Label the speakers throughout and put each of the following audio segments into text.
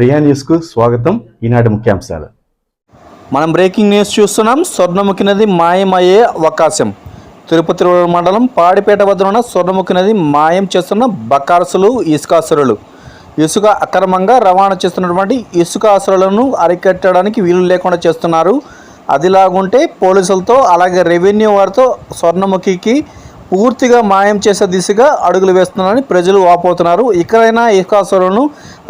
Speaker 1: ప్రియా న్యూస్కు స్వాగతం. ఈనాటి ముఖ్యాంశాలు.
Speaker 2: మనం బ్రేకింగ్ న్యూస్ చూస్తున్నాం. స్వర్ణముఖి నది మాయమయ్యే అవకాశం. తిరుపతి రోడ్ మండలం పాడిపేట వద్ద ఉన్న స్వర్ణముఖి నది మాయం చేస్తున్న బకారసులు ఇసుకాసురులు ఇసుక అక్రమంగా రవాణా చేస్తున్నటువంటి ఇసుకాసురులను అరికట్టడానికి వీలు లేకుండా చేస్తున్నారు. అదిలాగుంటే పోలీసులతో అలాగే రెవెన్యూ వారితో స్వర్ణముఖికి పూర్తిగా మాయం చేసే దిశగా అడుగులు వేస్తున్నారని ప్రజలు వాపోతున్నారు. ఇక్కడైనా ఇసుకాసురులను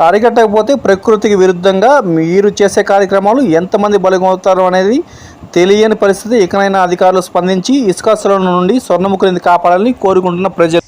Speaker 2: అరికట్టకపోతే ప్రకృతికి విరుద్ధంగా మీరు చేసే కార్యక్రమాలు ఎంతమంది బలిగొవుతారు అనేది తెలియని పరిస్థితి. ఇకనైనా అధికారులు స్పందించి ఇసుకాసుల నుండి స్వర్ణముఖులని కాపాడాలని కోరుకుంటున్న ప్రజలు.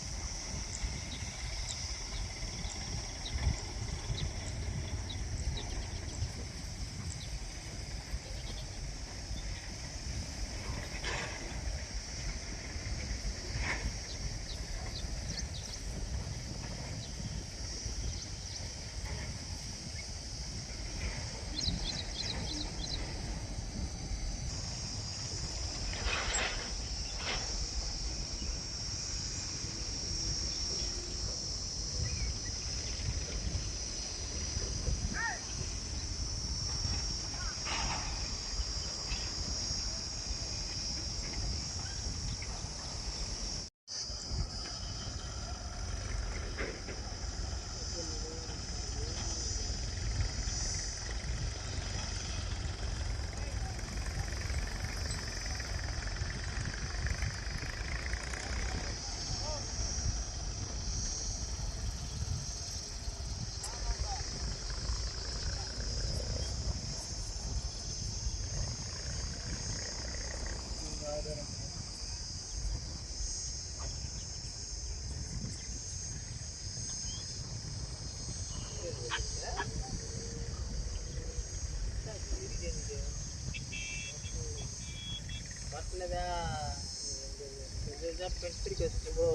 Speaker 2: పెంచుకు వచ్చిందో